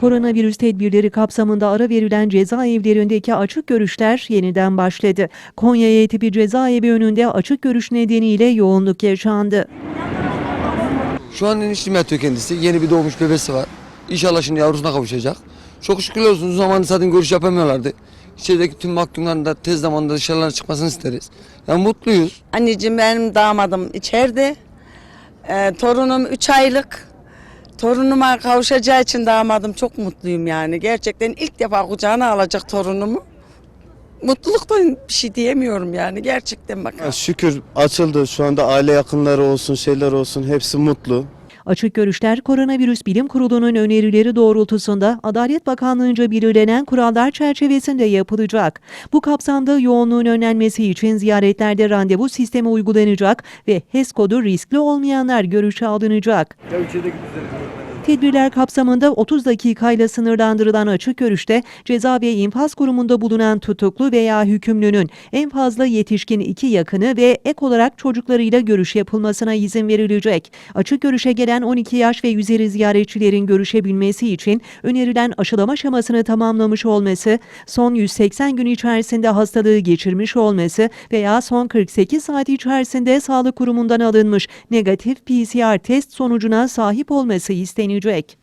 Koronavirüs tedbirleri kapsamında ara verilen cezaevlerindeki açık görüşler yeniden başladı. Konya tipi cezaevi önünde açık görüş nedeniyle yoğunluk yaşandı. Şu an eniştem yatıyor kendisi. Yeni bir doğmuş bebesi var. İnşallah şimdi yavrusuna kavuşacak. Çok şükürler olsun. Uzun zamandır zaten görüş yapamıyorlardı. İçerideki tüm mahkumların da tez zamanda dışarılara çıkmasını isteriz. Yani mutluyuz. Anneciğim benim damadım içeride. Ee, torunum 3 aylık. Torunuma kavuşacağı için damadım çok mutluyum yani. Gerçekten ilk defa kucağına alacak torunumu. Mutluluktan bir şey diyemiyorum yani gerçekten bak. Ya Şükür açıldı. Şu anda aile yakınları olsun, şeyler olsun hepsi mutlu. Açık görüşler Koronavirüs Bilim Kurulu'nun önerileri doğrultusunda Adalet Bakanlığı'nca belirlenen kurallar çerçevesinde yapılacak. Bu kapsamda yoğunluğun önlenmesi için ziyaretlerde randevu sistemi uygulanacak ve HES kodu riskli olmayanlar görüşe alınacak. Tedbirler kapsamında 30 dakikayla sınırlandırılan açık görüşte ceza ve infaz kurumunda bulunan tutuklu veya hükümlünün en fazla yetişkin iki yakını ve ek olarak çocuklarıyla görüş yapılmasına izin verilecek. Açık görüşe gelen 12 yaş ve üzeri ziyaretçilerin görüşebilmesi için önerilen aşılama aşamasını tamamlamış olması, son 180 gün içerisinde hastalığı geçirmiş olması veya son 48 saat içerisinde sağlık kurumundan alınmış negatif PCR test sonucuna sahip olması istenecek. Drake.